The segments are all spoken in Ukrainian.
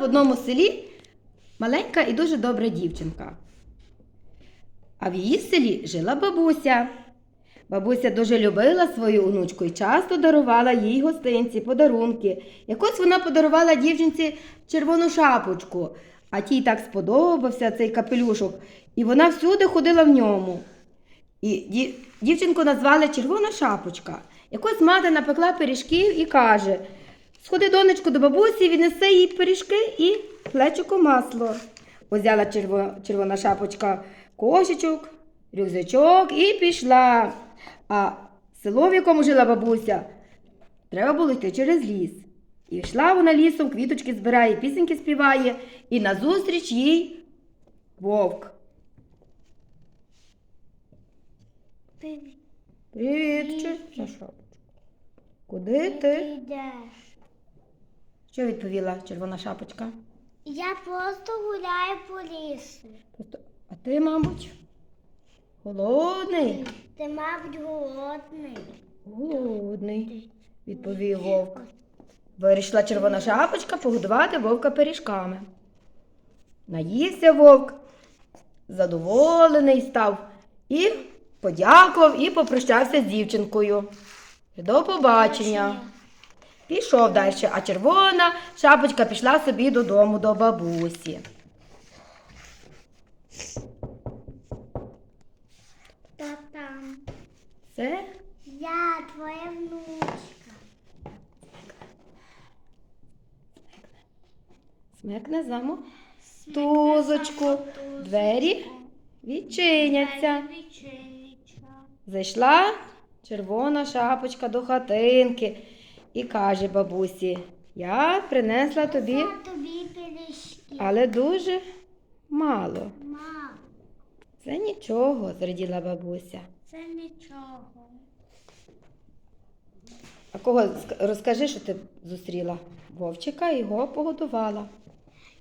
В одному селі маленька і дуже добра дівчинка. А в її селі жила бабуся. Бабуся дуже любила свою онучку і часто дарувала їй гостинці, подарунки. Якось вона подарувала дівчинці червону шапочку, а тій так сподобався цей капелюшок, і вона всюди ходила в ньому. І дівчинку назвали Червона шапочка. Якось мати напекла пиріжків і каже: Сходи, донечко, до бабусі, віднеси їй пиріжки і плечико масло. Узяла черво, червона шапочка кошечок, рюкзачок і пішла. А село, в якому жила бабуся, треба було йти через ліс. І йшла вона лісом, квіточки збирає, пісеньки співає, і назустріч їй вовк. Привіт. Привіт, червона шапочка. Куди ти? йдеш? Що відповіла червона шапочка? Я просто гуляю по лісу. Просто, а ти, мабуть, голодний? Ти, мабуть, голодний. Голодний, відповів вовк. Вирішила червона шапочка погодувати вовка пиріжками. Наївся вовк, задоволений став і подякував і попрощався з дівчинкою. До побачення. Пішов далі, а червона шапочка пішла собі додому до бабусі. Хто там? Це Я, твоя внучка. смикне замок. Тузочку. Двері відчиняться. Зайшла червона шапочка до хатинки і каже бабусі: Я принесла тобі, Я тобі пиріжки. але дуже мало. Мам, Це нічого, зраділа бабуся. це нічого. А кого розкажи, що ти зустріла? Вовчика і його погодувала.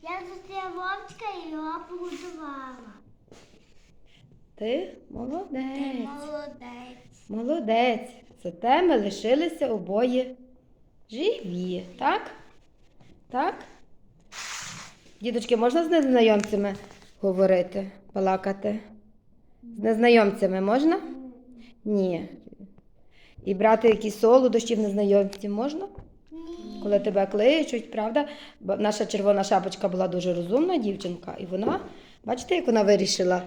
Я зустріла вовчика і його погодувала. Ти Ти молодець. молодець. Молодець. Зате ми лишилися обоє живі, так? Так? Діточки, можна з незнайомцями говорити, балакати? З незнайомцями можна? Ні. І брати якісь солодощі в незнайомців можна? Ні. Коли тебе кличуть, правда? Наша червона шапочка була дуже розумна дівчинка, і вона, бачите, як вона вирішила,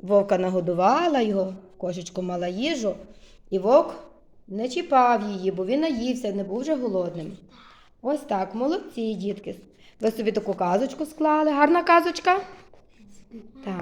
вовка нагодувала його, кошечку мала їжу, і вовк не чіпав її, бо він наївся, не був вже голодним. Ось так, молодці, дітки. Ви собі таку казочку склали. Гарна казочка? Так.